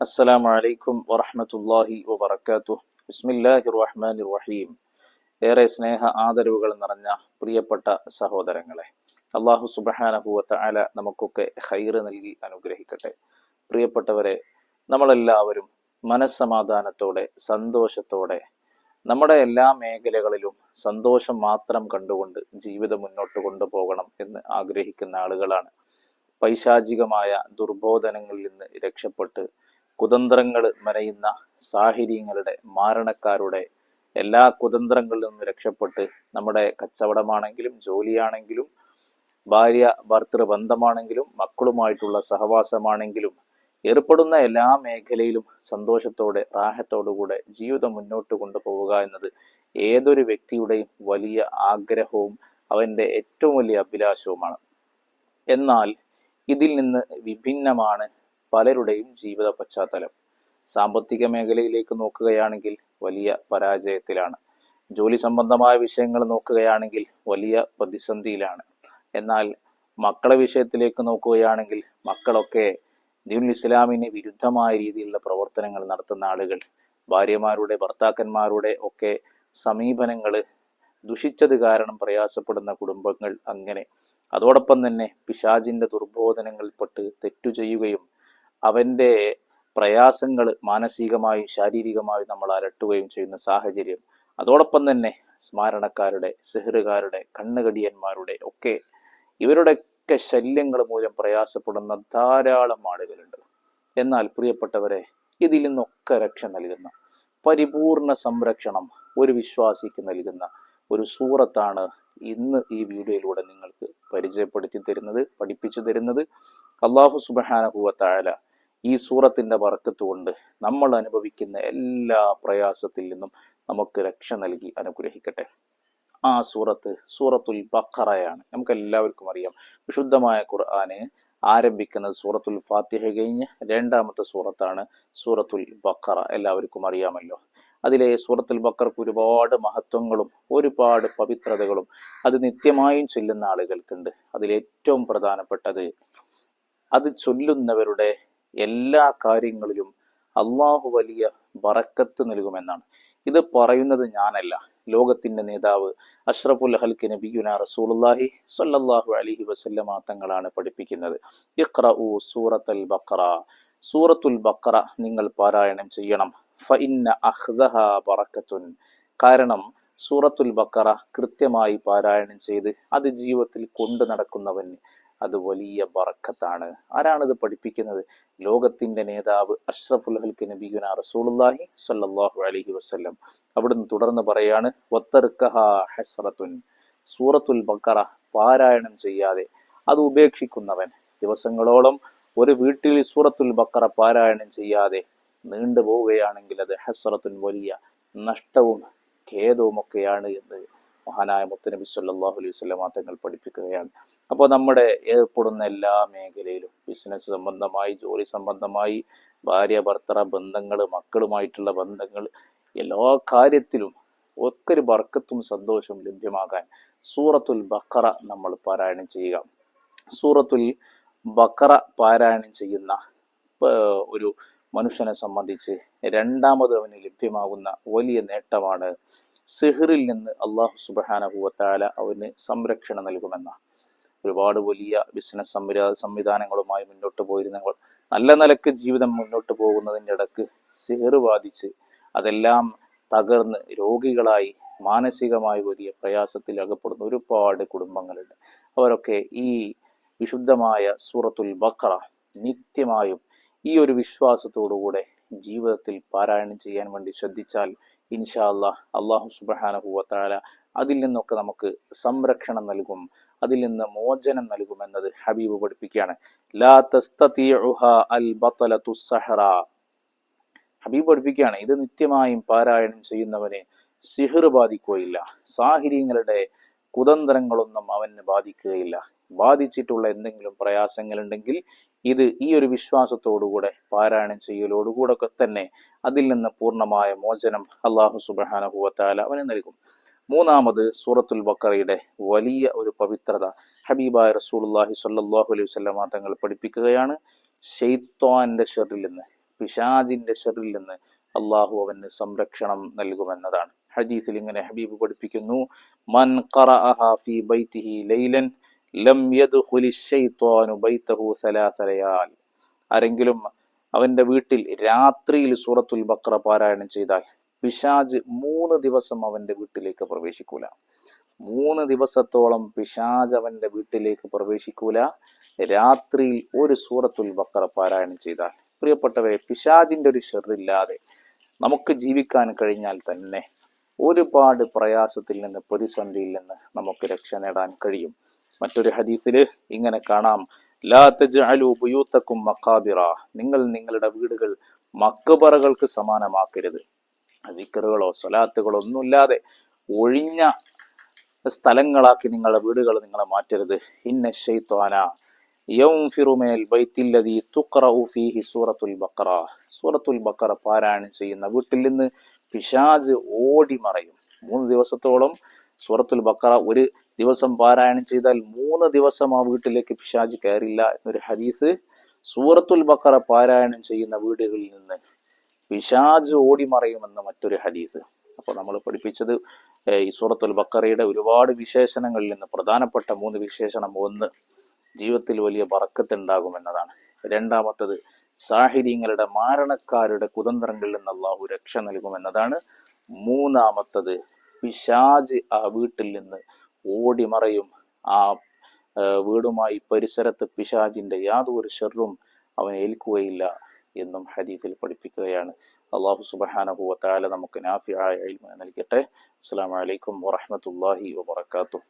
السلام عليكم ورحمة الله وبركاته بسم الله الرحمن الرحيم ഏറെ സ്നേഹ ആദരവുകൾ നിറഞ്ഞ പ്രിയപ്പെട്ട സഹോദരങ്ങളെ അള്ളാഹു സുബഹാനഹുവത്ത അല നമുക്കൊക്കെ ഹൈറ് നൽകി അനുഗ്രഹിക്കട്ടെ പ്രിയപ്പെട്ടവരെ നമ്മളെല്ലാവരും മനസ്സമാധാനത്തോടെ സന്തോഷത്തോടെ നമ്മുടെ എല്ലാ മേഖലകളിലും സന്തോഷം മാത്രം കണ്ടുകൊണ്ട് ജീവിതം മുന്നോട്ട് കൊണ്ടുപോകണം എന്ന് ആഗ്രഹിക്കുന്ന ആളുകളാണ് പൈശാചികമായ ദുർബോധനങ്ങളിൽ നിന്ന് രക്ഷപ്പെട്ട് കുതന്ത്രങ്ങൾ മെനയുന്ന സാഹചര്യങ്ങളുടെ മാരണക്കാരുടെ എല്ലാ കുതന്ത്രങ്ങളിൽ നിന്നും രക്ഷപ്പെട്ട് നമ്മുടെ കച്ചവടമാണെങ്കിലും ജോലിയാണെങ്കിലും ഭാര്യ ഭർത്തൃ ബന്ധമാണെങ്കിലും മക്കളുമായിട്ടുള്ള സഹവാസമാണെങ്കിലും ഏർപ്പെടുന്ന എല്ലാ മേഖലയിലും സന്തോഷത്തോടെ റാഹത്തോടുകൂടെ ജീവിതം മുന്നോട്ട് കൊണ്ടുപോവുക എന്നത് ഏതൊരു വ്യക്തിയുടെയും വലിയ ആഗ്രഹവും അവന്റെ ഏറ്റവും വലിയ അഭിലാഷവുമാണ്. എന്നാൽ ഇതിൽ നിന്ന് വിഭിന്നമാണ് പലരുടെയും ജീവിത പശ്ചാത്തലം. സാമ്പത്തിക മേഖലയിലേക്ക് നോക്കുകയാണെങ്കിൽ വലിയ പരാജയത്തിലാണ്. ജോലി സംബന്ധമായ വിഷയങ്ങൾ നോക്കുകയാണെങ്കിൽ വലിയ പ്രതിസന്ധിയിലാണ്. എന്നാൽ മക്കളെ വിഷയത്തിലേക്ക് നോക്കുകയാണെങ്കിൽ മക്കളൊക്കെ ദീനുൽ ഇസ്ലാമിന് വിരുദ്ധമായ രീതിയിലുള്ള പ്രവർത്തനങ്ങൾ നടത്തുന്ന ആളുകൾ ഭാര്യമാരുടെ ഭർത്താക്കന്മാരുടെ ഒക്കെ സമീപനങ്ങൾ ദുഷിച്ചത് കാരണം പ്രയാസപ്പെടുന്ന കുടുംബങ്ങൾ അങ്ങനെ. അതോടൊപ്പം തന്നെ പിശാജിന്റെ ദുർബോധനങ്ങളിൽപ്പെട്ട് തെറ്റു ചെയ്യുകയും അവന്റെ പ്രയാസങ്ങൾ മാനസികമായി ശാരീരികമായി നമ്മൾ അലട്ടുകയും ചെയ്യുന്ന സാഹചര്യം. അതോടൊപ്പം തന്നെ സ്മാരണക്കാരുടെ സെഹറുകാരുടെ കണ്ണുകടിയന്മാരുടെ ഒക്കെ ഇവരുടെയൊക്കെ ശല്യങ്ങൾ മൂലം പ്രയാസപ്പെടുന്ന ധാരാളം ആളുകളുണ്ട്. എന്നാൽ പ്രിയപ്പെട്ടവരെ ഇതിൽ നിന്നൊക്കെ രക്ഷ നൽകുന്ന പരിപൂർണ സംരക്ഷണം ഒരു വിശ്വാസിക്ക് നൽകുന്ന ഒരു സൂറത്താണ് ഇന്ന് ഈ വീഡിയോയിലൂടെ നിങ്ങൾക്ക് പരിചയപ്പെടുത്തി തരുന്നത് പഠിപ്പിച്ചു തരുന്നത്. അള്ളാഹു സുബഹാനഹുവത്തായാല ഈ സൂറത്തിന്റെ വറക്കത്ത് കൊണ്ട് നമ്മൾ അനുഭവിക്കുന്ന എല്ലാ പ്രയാസത്തിൽ നിന്നും നമുക്ക് രക്ഷ നൽകി അനുഗ്രഹിക്കട്ടെ. ആ സൂറത്ത് സൂറത്തുൽ ബഖറയാണ്. നമുക്ക് എല്ലാവർക്കും അറിയാം. വിശുദ്ധമായ ഖുർആാന് ആരംഭിക്കുന്നത് സൂറത്തുൽ ഫാത്തിഹ കഴിഞ്ഞ് രണ്ടാമത്തെ സൂറത്താണ് സൂറത്തുൽ ബഖറ. എല്ലാവർക്കും അറിയാമല്ലോ. അതിലെ സൂറത്തുൽ ബക്കർക്ക് ഒരുപാട് മഹത്വങ്ങളും ഒരുപാട് പവിത്രതകളും അത് നിത്യമായും ചൊല്ലുന്ന ആളുകൾക്കുണ്ട്. അതിലേറ്റവും പ്രധാനപ്പെട്ടത് അത് ചൊല്ലുന്നവരുടെ എല്ലാ കാര്യങ്ങളിലും അള്ളാഹു വലിയ ബറക്കത്ത് നൽകുമെന്നാണ്. ഇത് പറയുന്നത് ഞാനല്ല. ലോകത്തിന്റെ നേതാവ് അഷ്റഫുൽ ഹൽക്ക് നബിയുന റസൂലുള്ളാഹി സ്വല്ലല്ലാഹു അലൈഹി വസല്ലമ തങ്ങളാണ് പഠിപ്പിക്കുന്നത്. ഇഖ്റഉ സൂറത്തുൽ ബഖറ. സൂറത്തുൽ ബഖറ നിങ്ങൾ പാരായണം ചെയ്യണം. ഫഇന്ന അഹ്ദഹ ബറക്കത്തുൻ. കാരണം സൂറത്തുൽ ബക്കറ കൃത്യമായി പാരായണം ചെയ്ത് അത് ജീവിതത്തിൽ കൊണ്ടു നടക്കുന്നവന് അത് വലിയ ബറക്കത്താണ്. ആരാണിത് പഠിപ്പിക്കുന്നത്? ലോകത്തിന്റെ നേതാവ് അഷ്റഫുൽ ഹൽക്ക് നബിഗുന റസൂലുള്ളാഹി സ്വല്ലല്ലാഹു അലൈഹി വസല്ലം. അവിടുന്ന് തുടർന്ന് പറയാണ് സൂറത്തുൽ ബക്കറ പാരായണം ചെയ്യാതെ അത് ഉപേക്ഷിക്കുന്നവൻ. ദിവസങ്ങളോളം ഒരു വീട്ടിൽ സൂറത്തുൽ ബക്കറ പാരായണം ചെയ്യാതെ നീണ്ടു പോവുകയാണെങ്കിൽ അത് ഹസ്രത്തുൻ വലിയ നഷ്ടവും ഖേദവും ഒക്കെയാണ് എന്ന് മഹാനായ മുത്തനബി സല്ലാഹു അലൈഹി സ്വലമ തങ്ങൾ പഠിപ്പിക്കുകയാണ്. അപ്പോൾ നമ്മുടെ ഏർപ്പെടുന്ന എല്ലാ മേഖലയിലും ബിസിനസ് സംബന്ധമായി ജോലി സംബന്ധമായി ഭാര്യ ഭർത്തറ ബന്ധങ്ങൾ മക്കളുമായിട്ടുള്ള ബന്ധങ്ങൾ എല്ലാ കാര്യത്തിലും ഒക്കെ ഒരു ബർക്കത്തും സന്തോഷവും ലഭ്യമാകാൻ സൂറത്തുൽ ബക്കറ നമ്മൾ പാരായണം ചെയ്യുക. സൂറത്തുൽ ബക്കറ പാരായണം ചെയ്യുന്ന ഒരു മനുഷ്യനെ സംബന്ധിച്ച് രണ്ടാമത് അവന് ലഭ്യമാകുന്ന വലിയ നേട്ടമാണ് സിഹിറിൽ നിന്ന് അള്ളാഹു സുബഹാനഹുവത്താല അവന് സംരക്ഷണം നൽകുമെന്ന ഒരുപാട് വലിയ ബിസിനസ് സംവിധാ സംവിധാനങ്ങളുമായി മുന്നോട്ട് പോയിരുന്നവർ നല്ല നിലയ്ക്ക് ജീവിതം മുന്നോട്ട് പോകുന്നതിന്റെ ഇടയ്ക്ക് സിഹിർ ബാധിച്ച് അതെല്ലാം തകർന്ന് രോഗികളായി മാനസികമായി വലിയ പ്രയാസത്തിൽ അകപ്പെടുന്ന ഒരുപാട് കുടുംബങ്ങളുണ്ട്. അവരൊക്കെ ഈ വിശുദ്ധമായ സൂറത്തുൽ ബക്ര നിത്യമായും ഈ ഒരു വിശ്വാസത്തോടുകൂടെ ജീവിതത്തിൽ പാരായണം ചെയ്യാൻ വേണ്ടി ശ്രദ്ധിച്ചാൽ ഇൻഷാ അള്ളാഹ് അള്ളാഹു സുബാനഹുവത്താല അതിൽ നിന്നൊക്കെ നമുക്ക് സംരക്ഷണം നൽകും അതിൽ നിന്ന് മോചനം നൽകുമെന്നത് ഹബീബ് പഠിപ്പിക്കുകയാണ്. ഹബീബ് പഠിപ്പിക്കുകയാണ് ഇത് നിത്യമായും പാരായണം ചെയ്യുന്നവനെ സിഹിർ ബാധിക്കുകയില്ല സാഹിര്യങ്ങളുടെ കുതന്ത്രങ്ങളൊന്നും അവന് ബാധിക്കുകയില്ല. ബാധിച്ചിട്ടുള്ള എന്തെങ്കിലും പ്രയാസങ്ങൾ ഉണ്ടെങ്കിൽ ഇത് ഈ ഒരു വിശ്വാസത്തോടുകൂടെ പാരായണം ചെയ്യലോടുകൂടെ തന്നെ അതിൽ നിന്ന് പൂർണമായ മോചനം അള്ളാഹു സുബാനഹുവത്താല അവന് നൽകും. മൂന്നാമത് സൂറത്തുൽ ബക്കറയുടെ വലിയ ഒരു പവിത്രത. ഹബീബായ റസൂലുള്ളാഹി സല്ലാഹു അലൈഹി വസല്ലമ തങ്ങൾ പഠിപ്പിക്കുകയാണ് ഷെയ്ത്വാന്റെ ഷെറിൽ നിന്ന് പിഷാദിന്റെ ഷെറിൽ നിന്ന് അള്ളാഹു അവന് സംരക്ഷണം നൽകുമെന്നതാണ്. ഹദീസിൽ ഇങ്ങനെ ഹബീബ് പഠിപ്പിക്കുന്നു മൻ ലം ആരെങ്കിലും അവന്റെ വീട്ടിൽ രാത്രിയിൽ സൂറത്തുൽ ബക്ര പാരായണം ചെയ്താൽ പിശാജ് മൂന്ന് ദിവസം അവന്റെ വീട്ടിലേക്ക് പ്രവേശിക്കൂല. മൂന്ന് ദിവസത്തോളം പിശാജ് അവന്റെ വീട്ടിലേക്ക് പ്രവേശിക്കൂല. രാത്രിയിൽ ഒരു സൂറത്തുൽ ബക്കറ പാരായണം ചെയ്താൽ. പ്രിയപ്പെട്ടവരെ പിശാജിന്റെ ഒരു ഷെറില്ലാതെ നമുക്ക് ജീവിക്കാൻ കഴിഞ്ഞാൽ തന്നെ ഒരുപാട് പ്രയാസത്തിൽ നിന്ന് പ്രതിസന്ധിയിൽ നിന്ന് നമുക്ക് രക്ഷ നേടാൻ കഴിയും. മറ്റൊരു ഹദീസിൽ ഇങ്ങനെ കാണാം. ലാ മക്കാബിറ നിങ്ങൾ നിങ്ങളുടെ വീടുകൾ മക്കബറകൾക്ക് സമാനമാക്കരുത്. വിക്കറുകളോ സ്വലാത്തുകളോ ഒന്നുമില്ലാതെ ഒഴിഞ്ഞ സ്ഥലങ്ങളാക്കി നിങ്ങളുടെ വീടുകൾ നിങ്ങളെ മാറ്റരുത്. ഇന്ന ഫീഹി സൂറത്തുൽ ബക്കറ സൂറത്തുൽ ബഖറ പാരായണം ചെയ്യുന്ന വീട്ടിൽ നിന്ന് പിശാജ് ഓടി മറയും മൂന്ന് ദിവസത്തോളം സൂറത്തുൽ ബക്കറ ഒരു ദിവസം പാരായണം ചെയ്താൽ മൂന്ന് ദിവസം ആ വീട്ടിലേക്ക് പിശാജ് കയറില്ല എന്നൊരു ഹദീസ് സൂറത്തുൽ ബക്കറ പാരായണം ചെയ്യുന്ന വീടുകളിൽ നിന്ന് പിശാജ് ഓടി മറയുമെന്ന മറ്റൊരു ഹദീസ്. അപ്പോൾ നമ്മൾ പഠിപ്പിച്ചത് ഈ സൂറത്തുൽ ബക്കറയുടെ ഒരുപാട് വിശേഷണങ്ങളിൽ നിന്ന് പ്രധാനപ്പെട്ട മൂന്ന് വിശേഷണം. ഒന്ന് ജീവിതത്തിൽ വലിയ ബറക്കത്ത് ഉണ്ടാകുമെന്നതാണ് രണ്ടാമത്തത് സാഹിര്യങ്ങളുടെ മാരണക്കാരുടെ കുതന്ത്രങ്ങളിൽ നിന്ന് അള്ളാഹു രക്ഷ നൽകുമെന്നതാണ് മൂന്നാമത്തത് പിശാജ് ആ വീട്ടിൽ നിന്ന് ഓടിമറയും. മറയും ആ, വീടുമായി പരിസരത്ത് പിശാജിന്റെ യാതൊരു ഷെറും അവൻ ഏൽക്കുകയില്ല എന്നും ഹദീസിൽ പഠിപ്പിക്കുകയാണ്. അള്ളാഹു സുബ്ഹാനഹു വ നമുക്ക് നാഫിയായ നൽകട്ടെ. അസ്സാം വലൈക്കും വറഹ്മത്തുള്ളാഹി വബറകാതുഹു.